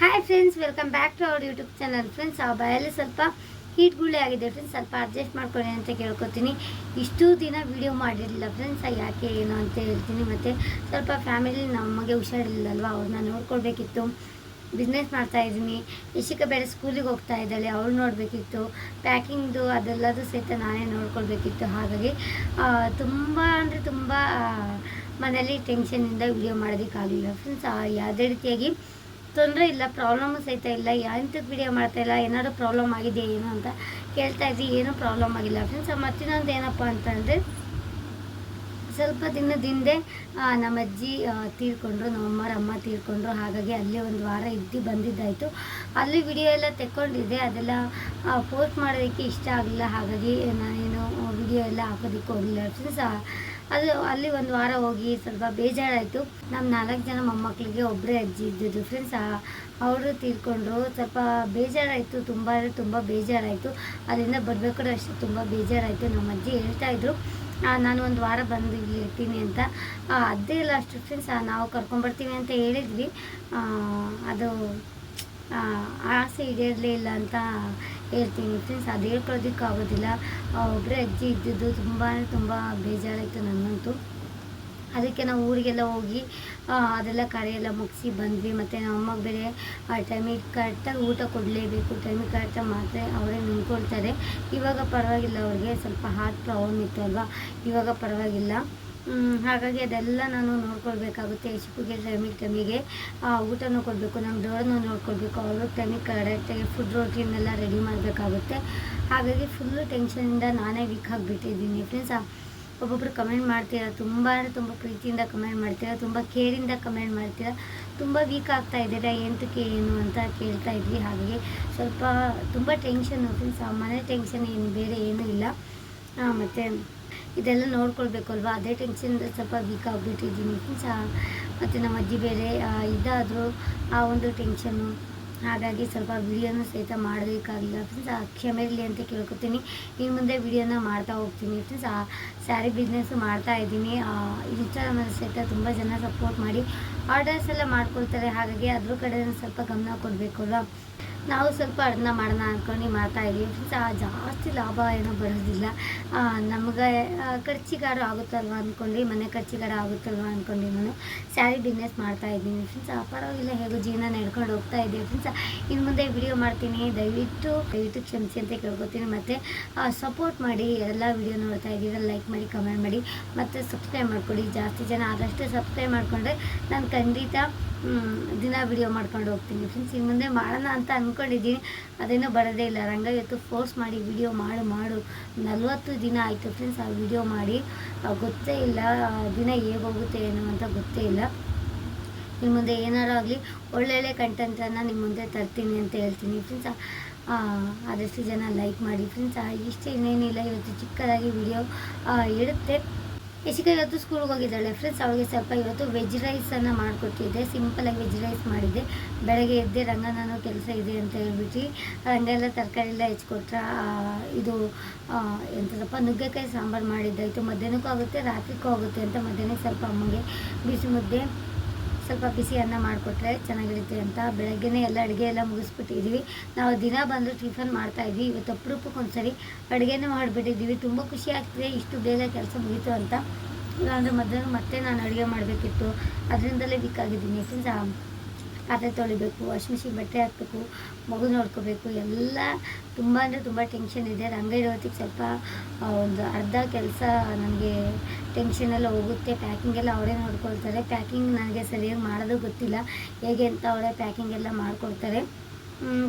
Hi friends welcome back to our YouTube channel friends ಆ ಬಾಯಲ್ಲಿ ಸ್ವಲ್ಪ ಹೀಟ್ ಗುಳ್ಳೆ ಆಗಿದೆ. ಫ್ರೆಂಡ್ಸ್ ಸ್ವಲ್ಪ ಅಡ್ಜಸ್ಟ್ ಮಾಡ್ಕೊಳ್ಳಿ ಅಂತ ಕೇಳ್ಕೊತೀನಿ. ಇಷ್ಟು ದಿನ ವೀಡಿಯೋ ಮಾಡಿರಲಿಲ್ಲ. ಫ್ರೆಂಡ್ಸ್ ಯಾಕೆ, ಏನು ಅಂತ ಹೇಳ್ತೀನಿ. ಮತ್ತು ಸ್ವಲ್ಪ ಫ್ಯಾಮಿಲಿ ನಮಗೆ ಹುಷಾರಿಲ್ಲಲ್ವ? ಅವ್ರನ್ನ ನೋಡ್ಕೊಳ್ಬೇಕಿತ್ತು. ಬಿಸ್ನೆಸ್ ಮಾಡ್ತಾಯಿದ್ದೀನಿ ಇಶಿಕ ಬೇರೆ ಸ್ಕೂಲಿಗೆ ಹೋಗ್ತಾ ಇದ್ದಾಳೆ. ಅವಳು ನೋಡಬೇಕಿತ್ತು. ಪ್ಯಾಕಿಂಗ್ದು ಅದೆಲ್ಲದೂ ಸಹಿತ ನಾನೇ ನೋಡ್ಕೊಳ್ಬೇಕಿತ್ತು. ಹಾಗಾಗಿ ತುಂಬ ಅಂದರೆ ತುಂಬ ಮನೇಲಿ ಟೆನ್ಷನಿಂದ ವಿಡಿಯೋ ಮಾಡೋದಕ್ಕಾಗಲಿಲ್ಲ. ಫ್ರೆಂಡ್ಸ್ ಯಾವುದೇ ರೀತಿಯಾಗಿ ತೊಂದರೆ ಇಲ್ಲ ಪ್ರಾಬ್ಲಮ್ ಸಹಿತ ಇಲ್ಲ ಎಂತಕ್ಕೆ ವಿಡಿಯೋ ಮಾಡ್ತಾ ಇಲ್ಲ, ಏನಾದರೂ ಪ್ರಾಬ್ಲಮ್ ಆಗಿದೆ ಏನು ಅಂತ ಕೇಳ್ತಾ ಇದ್ವಿ, ಏನೂ ಪ್ರಾಬ್ಲಮ್ ಆಗಿಲ್ಲ. ಫ್ರೆಂಡ್ಸ್ ಮತ್ತಿನ್ನೊಂದು ಏನಪ್ಪ ಅಂತಂದರೆ, ಸ್ವಲ್ಪ ದಿನದ ಹಿಂದೆ ನಮ್ಮ ಅಜ್ಜಿ ತೀರ್ಕೊಂಡ್ರು ನಮ್ಮಮ್ಮರ ಅಮ್ಮ ತೀರ್ಕೊಂಡ್ರು, ಹಾಗಾಗಿ ಅಲ್ಲಿ ಒಂದು ವಾರ ಇದ್ದು ಬಂದಿದ್ದಾಯಿತು. ಅಲ್ಲಿ ವಿಡಿಯೋ ಎಲ್ಲ ತೆಕ್ಕೊಂಡಿದ್ದೆ, ಅದೆಲ್ಲ ಪೋಸ್ಟ್ ಮಾಡೋದಕ್ಕೆ ಇಷ್ಟ ಆಗಲಿಲ್ಲ, ಹಾಗಾಗಿ ನಾನೇನು ವಿಡಿಯೋ ಎಲ್ಲ ಹಾಕೋದಕ್ಕೆ ಹೋಗಲಿಲ್ಲ. ಫ್ರೆಂಡ್ಸ್ ಅದು ಅಲ್ಲಿ ಒಂದು ವಾರ ಹೋಗಿ ಸ್ವಲ್ಪ ಬೇಜಾರಾಯಿತು. ನಮ್ಮ ನಾಲ್ಕು ಜನ ಮೊಮ್ಮಕ್ಕಳಿಗೆ ಒಬ್ಬರೇ ಅಜ್ಜಿ ಇದ್ದಿದ್ದು ಫ್ರೆಂಡ್ಸ್ ಅವರು ತೀರ್ಕೊಂಡ್ರು. ಸ್ವಲ್ಪ ಬೇಜಾರಾಯಿತು, ತುಂಬ ಅಂದರೆ ತುಂಬ ಬೇಜಾರಾಯಿತು. ಅದರಿಂದ ಬರಬೇಕಾದ್ರೆ ಅಷ್ಟೇ ತುಂಬ ಬೇಜಾರಾಯಿತು ನಮ್ಮ ಅಜ್ಜಿ ಹೇಳ್ತಾಯಿದ್ರು ನಾನು ಒಂದು ವಾರ ಬಂದು ಇಲ್ಲಿ ಇರ್ತೀನಿ ಅಂತ. ಅದೇ ಇಲ್ಲ ಅಷ್ಟು ಫ್ರೆಂಡ್ಸ್ ನಾವು ಕರ್ಕೊಂಡ್ಬರ್ತೀವಿ ಅಂತ ಹೇಳಿದ್ವಿ. ಅದು ಆಸೆ ಈಡೇರಲೇ ಇಲ್ಲ ಅಂತ ಹೇಳ್ತೀನಿ ಫ್ರೆಂಡ್ಸ್ ಅದು ಹೇಳ್ಕೊಳ್ಳೋದಕ್ಕೆ ಆಗೋದಿಲ್ಲ. ಒಬ್ಬರೇ ಅಜ್ಜಿ ಇದ್ದಿದ್ದು ತುಂಬ ತುಂಬ ಬೇಜಾರಾಯಿತು ನನ್ನಂತೂ. ಅದಕ್ಕೆ ನಾವು ಊರಿಗೆಲ್ಲ ಹೋಗಿ ಅದೆಲ್ಲ ಕಾರ್ಯ ಮುಗಿಸಿ ಬಂದ್ವಿ. ಮತ್ತು ನಮ್ಮ ಅಮ್ಮಗೆ ಬೇರೆ ಟೈಮಿಗೆ ಕರೆಕ್ಟಾಗಿ ಊಟ ಕೊಡಲೇಬೇಕು. ಟೈಮಿಗೆ ಕರೆಕ್ಟಾಗಿ ಮಾತ್ರ ಅವರೇ ನಿಂತ್ಕೊಳ್ತಾರೆ. ಇವಾಗ ಪರವಾಗಿಲ್ಲ ಅವ್ರಿಗೆ, ಸ್ವಲ್ಪ ಹಾರ್ಟ್ ಪ್ರಾಬ್ಲಮ್ ಇತ್ತು ಅಲ್ವಾ ಇವಾಗ ಪರವಾಗಿಲ್ಲ. ಹಾಗಾಗಿ ಅದೆಲ್ಲ ನಾನು ನೋಡ್ಕೊಳ್ಬೇಕಾಗುತ್ತೆ ಯಶುಕಿಗೆ ಟೈಮಿಗೆ ಟೈಮಿಗೆ. ಊಟನೂ ಕೊಡಬೇಕು, ನಮ್ಮ ಡೋರನ್ನು ನೋಡ್ಕೊಳ್ಬೇಕು. ಅವರು ಟೈಮಿಗೆ ಕರೆಕ್ಟಾಗಿ ಫುಡ್ ರೋಟೀನೆಲ್ಲ ರೆಡಿ ಮಾಡಬೇಕಾಗುತ್ತೆ. ಹಾಗಾಗಿ ಫುಲ್ಲು ಟೆನ್ಷನಿಂದ ನಾನೇ ವೀಕ್ ಆಗಿಬಿಟ್ಟಿದ್ದೀನಿ. ಫ್ರೆಂಡ್ಸ್ ಒಬ್ಬೊಬ್ಬರು ಕಮೆಂಟ್ ಮಾಡ್ತೀರಾ? ತುಂಬ ಅಂದರೆ ತುಂಬ ಪ್ರೀತಿಯಿಂದ ಕಮೆಂಟ್ ಮಾಡ್ತೀರಾ? ತುಂಬ ಕೇರಿಂದ ಕಮೆಂಟ್ ಮಾಡ್ತೀರಾ? ತುಂಬ ವೀಕ್ ಆಗ್ತಾ ಇದ್ದೀರಾ? ಎಂತಕ್ಕೆ ಏನು ಅಂತ ಕೇಳ್ತಾ ಇದ್ವಿ. ಹಾಗೆ ಸ್ವಲ್ಪ ತುಂಬ ಟೆನ್ಷನ್ ಫ್ರೆಂಡ್ಸ್ ಮನೆ ಟೆನ್ಷನ್ ಏನು, ಬೇರೆ ಏನೂ ಇಲ್ಲ. ಮತ್ತು ಇದೆಲ್ಲ ನೋಡ್ಕೊಳ್ಬೇಕು ಅಲ್ವಾ ಅದೇ ಟೆನ್ಷನಿಂದ ಸ್ವಲ್ಪ ವೀಕ್ ಆಗಿಬಿಟ್ಟಿದ್ದೀನಿ. ಸಹ ಮತ್ತು ನಮ್ಮ ಅಜ್ಜಿ ಬೇರೆ ಇದಾದರೂ ಆ ಒಂದು ಟೆನ್ಷನ್ನು ಹಾಗಾಗಿ ಸ್ವಲ್ಪ ವಿಡಿಯೋನ ಸಹಿತ ಮಾಡಬೇಕಾಗಿಲ್ಲ ಫ್ರೆಂಡ್ಸ್ ಕ್ಷಮೆ ಇರಲಿ ಅಂತ ಕೇಳ್ಕೊತೀನಿ. ಇನ್ನು ಮುಂದೆ ವಿಡಿಯೋನ ಮಾಡ್ತಾ ಹೋಗ್ತೀನಿ ಫ್ರೆಂಡ್ಸ್ ಆ ಸ್ಯಾರಿ ಬಿಸ್ನೆಸ್ಸು ಮಾಡ್ತಾ ಇದ್ದೀನಿ. ಇನ್ಸ್ಟಾಗ್ರಾಮಲ್ಲಿ ಸಹಿತ ತುಂಬ ಜನ ಸಪೋರ್ಟ್ ಮಾಡಿ ಆರ್ಡರ್ಸ್ ಎಲ್ಲ ಮಾಡ್ಕೊಳ್ತಾರೆ. ಹಾಗಾಗಿ ಅದ್ರ ಕಡೆ ಸ್ವಲ್ಪ ಗಮನ ಕೊಡಬೇಕು ಅಲ್ವಾ ನಾವು ಸ್ವಲ್ಪ ಅದನ್ನ ಮಾಡೋಣ ಅಂದ್ಕೊಂಡು ಮಾಡ್ತಾ ಇದ್ದೀವಿ ಆ ಜಾಸ್ತಿ ಲಾಭ ಏನೋ ಬರೋದಿಲ್ಲ. ನಮಗೆ ಖರ್ಚಿಗಾರ ಆಗುತ್ತಲ್ವ ಅಂದ್ಕೊಂಡು ಮನೆ ಖರ್ಚಿಗಾರ ಆಗುತ್ತಲ್ವ ಅಂದ್ಕೊಂಡು ನಾನು. ಸ್ಯಾರಿ ಬಿಸ್ನೆಸ್ ಮಾಡ್ತಾ ಇದ್ದೀನಿ. ಫ್ರೆಂಡ್ಸ್ ಪರವಾಗಿಲ್ಲ. ಹೇಗೋ ಜೀವನ ನಡ್ಕೊಂಡು ಹೋಗ್ತಾ ಇದ್ದೀವಿ ಫ್ರೆಂಡ್ಸ್ ಇನ್ನು ಮುಂದೆ ವಿಡಿಯೋ ಮಾಡ್ತೀನಿ. ದಯವಿಟ್ಟು ದಯವಿಟ್ಟು ಕ್ಷಮಿಸಿ ಅಂತ ಕೇಳ್ಕೊತೀನಿ. ಮತ್ತು ಸಪೋರ್ಟ್ ಮಾಡಿ ಎಲ್ಲ ವಿಡಿಯೋ ನೋಡ್ತಾ ಇದ್ದೀರ ಲೈಕ್ ಮಾಡಿ ಕಮೆಂಟ್ ಮಾಡಿ. ಮತ್ತು ಸಬ್ಸ್ಕ್ರೈಬ್ ಮಾಡ್ಕೊಳ್ಳಿ. ಜಾಸ್ತಿ ಜನ ಆದಷ್ಟು ಸಬ್ಸ್ಕ್ರೈಬ್ ಮಾಡಿಕೊಂಡ್ರೆ ನಾನು ಖಂಡಿತ ದಿನ ವಿಡಿಯೋ ಮಾಡ್ಕೊಂಡು ಹೋಗ್ತೀನಿ. ಫ್ರೆಂಡ್ಸ್ ಇನ್ನು ಮುಂದೆ ಮಾಡೋಣ ಅಂತ ಅಂದ್ಕೊಂಡಿದ್ದೀನಿ. ಅದೇನು ಬರೋದೇ ಇಲ್ಲ. ರಂಗ ಇವತ್ತು ಫೋರ್ಸ್ ಮಾಡಿ ವಿಡಿಯೋ ಮಾಡು ಮಾಡು. ನಲ್ವತ್ತು ದಿನ ಆಯಿತು ಫ್ರೆಂಡ್ಸ್ ಆ ವಿಡಿಯೋ ಮಾಡಿ. ಗೊತ್ತೇ ಇಲ್ಲ ದಿನ ಹೇಗೆ ಹೋಗುತ್ತೆ ಏನು ಅಂತ ಗೊತ್ತೇ ಇಲ್ಲ. ನಿಮ್ಮ ಮುಂದೆ ಏನಾರು ಆಗಲಿ, ಒಳ್ಳೊಳ್ಳೆ ಕಂಟೆಂಟನ್ನು ನಿಮ್ಮ ಮುಂದೆ ತರ್ತೀನಿ ಅಂತ ಹೇಳ್ತೀನಿ. ಫ್ರೆಂಡ್ಸ್ ಆದಷ್ಟು ಜನ ಲೈಕ್ ಮಾಡಿ. ಫ್ರೆಂಡ್ಸ್ ಇಷ್ಟು ಇನ್ನೇನಿಲ್ಲ. ಇವತ್ತು ಚಿಕ್ಕದಾಗಿ ವಿಡಿಯೋ ಇಡುತ್ತೆ. ಯಶಿಕ ಇವತ್ತು ಸ್ಕೂಲ್ಗೆ ಹೋಗಿದ್ದಾಳೆ. ಫ್ರೆಂಡ್ಸ್ ಅವಳಿಗೆ ಸ್ವಲ್ಪ ಇವತ್ತು ವೆಜ್ ರೈಸನ್ನು ಮಾಡಿಕೊಟ್ಟಿದ್ದೆ. ಸಿಂಪಲಾಗಿ ವೆಜ್ ರೈಸ್ ಮಾಡಿದ್ದೆ. ಬೆಳಗ್ಗೆ ಎದ್ದೆ ರಂಗ ಕೆಲಸ ಇದೆ ಅಂತ ಹೇಳ್ಬಿಟ್ಟು ರಂಗ ಎಲ್ಲ ತರಕಾರಿ ಎಲ್ಲ ಹೆಚ್ಕೊಟ್ರ. ಇದು ಎಂಥದಪ್ಪ ನುಗ್ಗೆಕಾಯಿ ಸಾಂಬಾರು ಮಾಡಿದ್ದಾಯಿತು. ಮಧ್ಯಾಹ್ನಕ್ಕೂ ಆಗುತ್ತೆ, ರಾತ್ರಿಗೂ ಆಗುತ್ತೆ ಅಂತ ಮಧ್ಯಾಹ್ನಕ್ಕೆ ಸ್ವಲ್ಪ ಅಮ್ಮಗೆ ಬಿಸಿ ಮುದ್ದೆ. ಸ್ವಲ್ಪ ಬಿಸಿ ಅನ್ನ ಮಾಡಿಕೊಟ್ರೆ ಚೆನ್ನಾಗಿರುತ್ತೆ ಅಂತ ಬೆಳಗ್ಗೆನೇ ಎಲ್ಲ ಅಡುಗೆ ಎಲ್ಲ ಮುಗಿಸ್ಬಿಟ್ಟಿದ್ದೀವಿ ನಾವು ದಿನ ಬಂದು ಟಿಫನ್ ಮಾಡ್ತಾಯಿದ್ವಿ ಇವತ್ತು ಅಪರೂಪಕ್ಕೆ ಒಂದ್ಸರಿ ಅಡುಗೆನೇ ಮಾಡಿಬಿಟ್ಟಿದ್ದೀವಿ ತುಂಬ ಖುಷಿ ಆಗ್ತಿದೆ ಇಷ್ಟು ಬೇಗ ಕೆಲಸ ಮುಗೀತು ಅಂತ. ಇಲ್ಲಾಂದರೆ ಮಧ್ಯಾಹ್ನ ಮತ್ತೆ ನಾನು ಅಡುಗೆ ಮಾಡಬೇಕಿತ್ತು. ಅದರಿಂದಲೇ ವೀಕ್ ಆಗಿದ್ದೀನಿ. ಪಾತ್ರೆ ತೊಳಿಬೇಕು ವಾಷಿಂಗ್ ಮಿಷಿನ್ ಬಟ್ಟೆ ಹಾಕಬೇಕು, ಮಗು ನೋಡ್ಕೋಬೇಕು, ಎಲ್ಲ ತುಂಬ ಅಂದರೆ ತುಂಬ ಟೆನ್ಷನ್ ಇದೆ. ರಂಗ ಹೊತ್ತಿಗೆ ಸ್ವಲ್ಪ ಒಂದು ಅರ್ಧ ಕೆಲಸ ನನಗೆ ಟೆನ್ಷನೆಲ್ಲ ಹೋಗುತ್ತೆ. ಪ್ಯಾಕಿಂಗ್ ಎಲ್ಲ ಅವರೇ ನೋಡ್ಕೊಳ್ತಾರೆ. ಪ್ಯಾಕಿಂಗ್ ನನಗೆ ಸರಿಯಾಗಿ ಮಾಡೋದು ಗೊತ್ತಿಲ್ಲ. ಹೇಗೆ ಅಂತ ಅವರೇ ಪ್ಯಾಕಿಂಗ್ ಎಲ್ಲ ಮಾಡಿಕೊಡ್ತಾರೆ.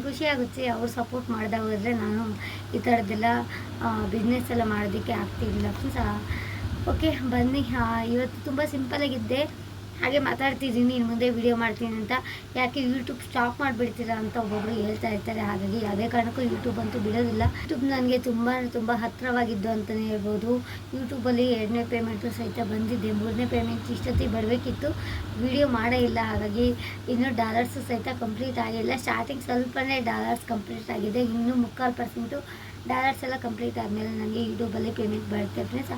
ಖುಷಿಯಾಗುತ್ತೆ ಖುಷಿ ಅವ್ರು ಸಪೋರ್ಟ್ ಮಾಡ್ದೆ ಹೋದರೆ ನಾನು ಈ ಥರದ್ದೆಲ್ಲ ಬಿಸ್ನೆಸ್ ಎಲ್ಲ ಮಾಡೋದಕ್ಕೆ ಆಗ್ತಿರಲಿಲ್ಲ. ಓಕೆ ಬನ್ನಿ. ಇವತ್ತು ತುಂಬ ಸಿಂಪಲಾಗಿದ್ದೆ ಹಾಗೆ ಮಾತಾಡ್ತಿದ್ದೀನಿ ಇನ್ನು ಮುಂದೆ ವಿಡಿಯೋ ಮಾಡ್ತೀನಿ ಅಂತ. ಯಾಕೆ ಯೂಟ್ಯೂಬ್ ಸ್ಟಾಪ್ ಮಾಡಿಬಿಡ್ತೀರಾ ಅಂತ ಒಬ್ಬೊಬ್ರು ಹೇಳ್ತಾ ಇರ್ತಾರೆ. ಹಾಗಾಗಿ ಯಾವುದೇ ಕಾರಣಕ್ಕೂ ಯೂಟ್ಯೂಬ್ ಅಂತೂ ಬಿಡೋದಿಲ್ಲ. ಯೂಟ್ಯೂಬ್ ನನಗೆ ತುಂಬ ತುಂಬ ಹತ್ತಿರವಾಗಿದ್ದು ಅಂತಲೇ ಹೇಳ್ಬೋದು. ಯೂಟ್ಯೂಬಲ್ಲಿ ಎರಡನೇ ಪೇಮೆಂಟು ಸಹಿತ ಬಂದಿದ್ದೆ ಮೂರನೇ ಪೇಮೆಂಟ್ ಇಷ್ಟೊತ್ತಿಗೆ ಬರಬೇಕಿತ್ತು. ವಿಡಿಯೋ ಮಾಡೇ ಇಲ್ಲ. ಹಾಗಾಗಿ ಇನ್ನೂ ಡಾಲರ್ಸು ಸಹಿತ ಕಂಪ್ಲೀಟ್ ಆಗಿಲ್ಲ ಸ್ಟಾರ್ಟಿಂಗ್ ಸ್ವಲ್ಪನೇ ಡಾಲರ್ಸ್ ಕಂಪ್ಲೀಟ್ ಆಗಿದೆ. ಇನ್ನೂ ಮುಕ್ಕಾಲು ಪರ್ಸೆಂಟು ಡಾಲರ್ಸ್ ಎಲ್ಲ ಕಂಪ್ಲೀಟ್ ಆದಮೇಲೆ ನನಗೆ ಯೂಟ್ಯೂಬಲ್ಲಿ ಪೇಮೆಂಟ್ ಬರುತ್ತೆ. ಫ್ರೆಂಡ್ಸ್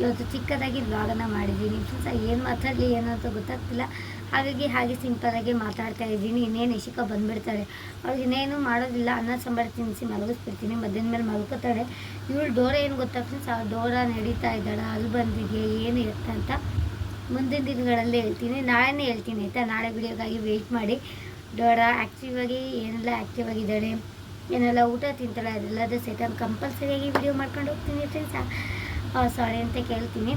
ಇವತ್ತು ಚಿಕ್ಕದಾಗಿ ಬ್ಲಾಗನ್ನು ಮಾಡಿದ್ದೀನಿ. ಫ್ರೆಂಡ್ಸ್ ಏನು ಮಾತಾಡಲಿ, ಏನು ಅಂತ ಗೊತ್ತಾಗ್ತಿಲ್ಲ. ಹಾಗಾಗಿ ಹಾಗೆ ಸಿಂಪಲಾಗಿ ಮಾತಾಡ್ತಾ ಇದ್ದೀನಿ. ಇನ್ನೇನು ಇಶಿಕ ಬಂದುಬಿಡ್ತಾಳೆ. ಅವ್ಳು ಇನ್ನೇನು ಮಾಡೋದಿಲ್ಲ. ಅನ್ನ, ಸಾಂಬಾರು ತಿನ್ನಿಸಿ ಮಲಗಿಸ್ಬಿಡ್ತೀನಿ. ಮಧ್ಯಾಹ್ನ ಮೇಲೆ ಮಲ್ಕೋತಾಳೆ. ಇವಳು ಡೋರ ಏನು ಗೊತ್ತಾ ಫ್ರೆಂಡ್ಸ್? ಆ ಡೋರ ನಡೀತಾ ಇದ್ದಾಳೆ. ಅಲ್ಲಿ ಬಂದಿದೆಯಾ, ಏನು ಇರುತ್ತೆ ಅಂತ ಮುಂದಿನ ದಿನಗಳಲ್ಲಿ ಹೇಳ್ತೀನಿ. ನಾಳೆನೇ ಹೇಳ್ತೀನಿ, ಆಯಿತಾ? ನಾಳೆ ವಿಡಿಯೋಗಾಗಿ ವೆಯ್ಟ್ ಮಾಡಿ. ಡೋರ ಆ್ಯಕ್ಟಿವ್ ಆಗಿ, ಏನೆಲ್ಲ ಆ್ಯಕ್ಟಿವ್ ಆಗಿದ್ದಾಳೆ, ಏನೆಲ್ಲ ಊಟ ತಿಂತಾಳೆ, ಅದೆಲ್ಲದ ಸಹಿತ ಕಂಪಲ್ಸರಿಯಾಗಿ ವಿಡಿಯೋ ಮಾಡ್ಕೊಂಡು ಹೋಗ್ತೀನಿ, ಫ್ರೆಂಡ್ಸ್. ಸಾರಿ ಅಂತ ಕೇಳ್ತೀನಿ.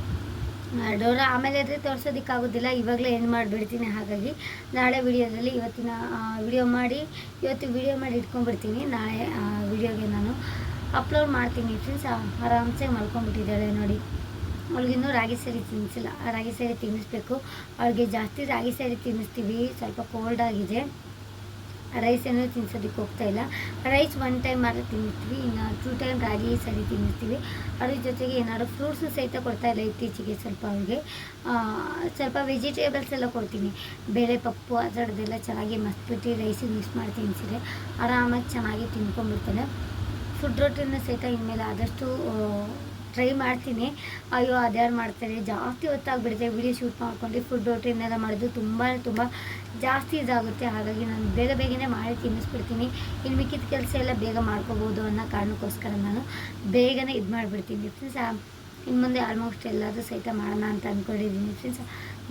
ಡೋರ್ ಆಮೇಲೆ ಆದರೆ ತೋರಿಸೋದಕ್ಕಾಗೋದಿಲ್ಲ. ಇವಾಗಲೇ ಏನು ಮಾಡಿಬಿಡ್ತೀನಿ ಹಾಗಾಗಿ ನಾಳೆ ವಿಡಿಯೋದಲ್ಲಿ ಇವತ್ತಿನ ವಿಡಿಯೋ ಮಾಡಿ, ಇವತ್ತು ವಿಡಿಯೋ ಮಾಡಿ ಇಟ್ಕೊಂಡ್ಬಿಡ್ತೀನಿ. ನಾಳೆ ವಿಡಿಯೋಗೆ ನಾನು ಅಪ್ಲೋಡ್ ಮಾಡ್ತೀನಿ ಫ್ರೆಂಡ್ಸ್ ಆರಾಮ್ಸೆ ಮಲ್ಕೊಂಡ್ಬಿಟ್ಟಿದ್ದಾಳೆ ನೋಡಿ. ಅವಳಿಗಿನ್ನೂ ರಾಗಿ ಸೇರಿ ತಿನ್ನಿಸಿಲ್ಲ ರಾಗಿ ಸೇರಿ ತಿನ್ನಿಸ್ಬೇಕು. ಅವಳಿಗೆ ಜಾಸ್ತಿ ರಾಗಿ ಸೇರಿ ತಿನ್ನಿಸ್ತೀವಿ. ಸ್ವಲ್ಪ ಕೋಲ್ಡ್ ಆಗಿದೆ. ರೈಸ್ ಏನೂ ತಿನ್ಸೋದಕ್ಕೆ ಹೋಗ್ತಾ ಇಲ್ಲ. ರೈಸ್ ಒನ್ ಟೈಮ್ ಮಾತ್ರ ತಿನ್ನಿಸ್ತೀವಿ, ಇನ್ನು ಟೂ ಟೈಮ್ ರಾಗಿ ಸರಿ ತಿನ್ನಿಸ್ತೀವಿ. ಅದ್ರ ಜೊತೆಗೆ ಏನಾದ್ರು ಫ್ರೂಟ್ಸು ಸಹಿತ ಕೊಡ್ತಾ ಇಲ್ಲ ಇತ್ತೀಚೆಗೆ ಸ್ವಲ್ಪ ಅವ್ರಿಗೆ. ಸ್ವಲ್ಪ ವೆಜಿಟೇಬಲ್ಸ್ ಎಲ್ಲ ಕೊಡ್ತೀನಿ. ಬೇಳೆ ಪಪ್ಪು ಆ ಥರದ್ದೆಲ್ಲ ಚೆನ್ನಾಗಿ ಮಸ್ಬಿಟ್ಟು ರೈಸಿಗೆ ಮಿಕ್ಸ್ ಮಾಡಿ ತಿನ್ನಿಸಿದ್ರೆ ಆರಾಮಾಗಿ ಚೆನ್ನಾಗಿ ತಿನ್ಕೊಂಡ್ಬಿಡ್ತಾನೆ. ಫುಡ್ ರೊಟ್ಟಿನ ಸಹಿತ ಇನ್ಮೇಲೆ ಆದಷ್ಟು ಟ್ರೈ ಮಾಡ್ತೀನಿ. ಅಯ್ಯೋ, ಅದ್ಯಾರು ಮಾಡ್ತಾರೆ? ಜಾಸ್ತಿ ಹೊತ್ತಾಗ್ಬಿಡುತ್ತೆ. ವಿಡಿಯೋ ಶೂಟ್ ಮಾಡ್ಕೊಂಡು ಫುಡ್ ಟ್ರೈನೆಲ್ಲ ಮಾಡೋದು ತುಂಬ ತುಂಬ ಜಾಸ್ತಿ ಇದಾಗುತ್ತೆ. ಹಾಗಾಗಿ ನಾನು ಬೇಗ ಬೇಗನೆ ಮಾಡಿ ತಿನ್ನಿಸ್ಬಿಡ್ತೀನಿ. ಇನ್ನು ಮಿಕ್ಕಿದ ಕೆಲಸ ಎಲ್ಲ ಬೇಗ ಮಾಡ್ಕೋಬೋದು ಅನ್ನೋ ಕಾರಣಕ್ಕೋಸ್ಕರ ನಾನು ಬೇಗನೆ ಇದು ಮಾಡಿಬಿಡ್ತೀನಿ ಫ್ರೆಂಡ್ಸ್ ಇನ್ನು ಮುಂದೆ ಆಲ್ಮೋಸ್ಟ್ ಎಲ್ಲದೂ ಸಹಿತ ಮಾಡೋಣ ಅಂತ ಅಂದ್ಕೊಂಡಿದ್ದೀನಿ ಫ್ರೆಂಡ್ಸ್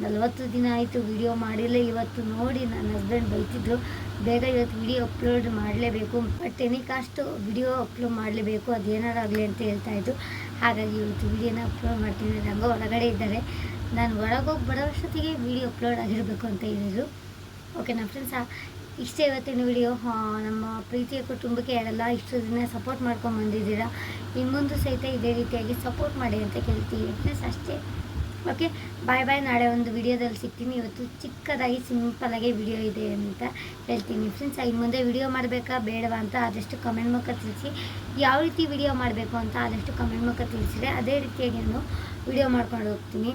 ನಲವತ್ತು ದಿನ ಆಯಿತು ವಿಡಿಯೋ ಮಾಡಿಲ್ಲ. ಇವತ್ತು ನೋಡಿ ನನ್ನ ಹಸ್ಬೆಂಡ್ ಬೈತಿದ್ರು, ಬೇಗ ಇವತ್ತು ವಿಡಿಯೋ ಅಪ್ಲೋಡ್ ಮಾಡಲೇಬೇಕು. But any cost video upload ಮಾಡಲೇಬೇಕು ಅದೇನಾರು ಆಗಲಿ ಅಂತ ಹೇಳ್ತಾ ಇದ್ದು ಹಾಗಾಗಿ ಇವತ್ತು ವಿಡಿಯೋನ ಅಪ್ಲೋಡ್ ಮಾಡ್ತೀನಿ. ರಂಗ ಹೊರಗಡೆ ಇದ್ದಾರೆ. ನಾನು ಹೊರಗೋಗಿ ಬರೋಷ್ಟೊತ್ತಿಗೆ ವಿಡಿಯೋ ಅಪ್ಲೋಡ್ ಆಗಿರಬೇಕು ಅಂತ ಹೇಳಿದರು. ಓಕೆನಾ ಫ್ರೆಂಡ್ಸ್ ಇಷ್ಟೇ ಇವತ್ತಿನ ವಿಡಿಯೋ ನಮ್ಮ ಪ್ರೀತಿಯ ಕುಟುಂಬಕ್ಕೆ ಯಾರೆಲ್ಲ ಇಷ್ಟು ದಿನ ಸಪೋರ್ಟ್ ಮಾಡ್ಕೊಂಡು ಬಂದಿದ್ದೀರಾ ಇನ್ನು ಮುಂದೆ ಸಹಿತ ಇದೇ ರೀತಿಯಾಗಿ ಸಪೋರ್ಟ್ ಮಾಡಿ ಅಂತ ಕೇಳ್ತೀವಿ. ಫ್ರೆಂಡ್ಸ್ ಅಷ್ಟೇ. ಓಕೆ, ಬಾಯ್ ಬಾಯ್, ನಾಳೆ ಒಂದು ವಿಡಿಯೋದಲ್ಲಿ ಸಿಗ್ತೀನಿ. ಇವತ್ತು ಚಿಕ್ಕದಾಗಿ ಸಿಂಪಲಾಗಿ ವಿಡಿಯೋ ಇದೆ ಅಂತ ಹೇಳ್ತೀನಿ. ಫ್ರೆಂಡ್ಸ್ ಇನ್ನು ಮುಂದೆ ವಿಡಿಯೋ ಮಾಡಬೇಕಾ ಬೇಡವಾ ಅಂತ ಆದಷ್ಟು ಕಮೆಂಟ್ ಮೂಲಕ ತಿಳಿಸಿ. ಯಾವ ರೀತಿ ವಿಡಿಯೋ ಮಾಡಬೇಕು ಅಂತ ಆದಷ್ಟು ಕಮೆಂಟ್ ಮೂಲಕ ತಿಳಿಸಿದೆ ಅದೇ ರೀತಿಯಾಗಿ ನಾನು ವಿಡಿಯೋ ಮಾಡ್ಕೊಂಡು ಹೋಗ್ತೀನಿ.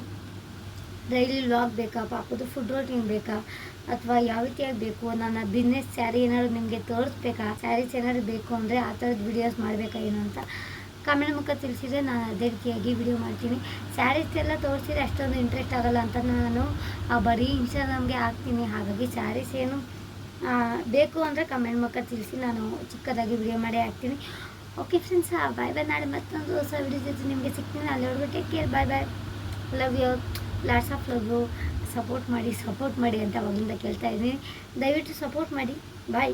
ಡೈಲಿ ವ್ಲಾಗ್ ಬೇಕಾ ಪಾಪದು ಫುಡ್ ರೋಟೀನ್ ಬೇಕಾ, ಅಥವಾ ಯಾವ ರೀತಿಯಾಗಿ ಬೇಕು, ನನ್ನ ಬಿಸ್ನೆಸ್ ಸ್ಯಾರಿ ಏನಾದ್ರು ನಿಮಗೆ ತೋರಿಸ್ಬೇಕಾ ಸ್ಯಾರೀಸ್ ಏನಾದ್ರು ಬೇಕು ಅಂದರೆ ಆ ಥರದ್ದು ವಿಡಿಯೋಸ್ ಮಾಡಬೇಕಾ ಏನು ಅಂತ ಕಮೆಂಟ್ ಮುಖ ತಿಳಿಸಿದ್ರೆ ನಾನು ಅದೇ ರೀತಿಯಾಗಿ ವಿಡಿಯೋ ಮಾಡ್ತೀನಿ. ಸ್ಯಾರೀಸ್ ಎಲ್ಲ ತೋರಿಸಿದ್ರೆ ಅಷ್ಟೊಂದು ಇಂಟ್ರೆಸ್ಟ್ ಆಗಲ್ಲ ಅಂತ ನಾನು ಬರೀ ಇನ್ಸ್ಟಾಗ್ರಾಮ್ಗೆ ಹಾಕ್ತೀನಿ. ಹಾಗಾಗಿ ಸ್ಯಾರೀಸ್ ಏನು ಬೇಕು ಅಂದರೆ ಕಮೆಂಟ್ ಮುಖ ತಿಳಿಸಿ ನಾನು ಚಿಕ್ಕದಾಗಿ ವಿಡಿಯೋ ಮಾಡಿ ಹಾಕ್ತೀನಿ. ಓಕೆ ಫ್ರೆಂಡ್ಸ್ ಬಾಯ್ ಬಾಯ್ ನಾಳೆ ಮತ್ತೊಂದು ಹೊಸ ವಿಡಿಯೋ ಜೊತೆ ನಿಮಗೆ ಸಿಗ್ತೀನಿ. ಅಲ್ಲಿವರೆಗೂ take care bye bye love you lots of love support ಮಾಡಿ ಸಪೋರ್ಟ್ ಮಾಡಿ ಅಂತ ಅವಾಗಿಂದ ಕೇಳ್ತಾ ಇದ್ದೀನಿ. ದಯವಿಟ್ಟು ಸಪೋರ್ಟ್ ಮಾಡಿ. ಬಾಯ್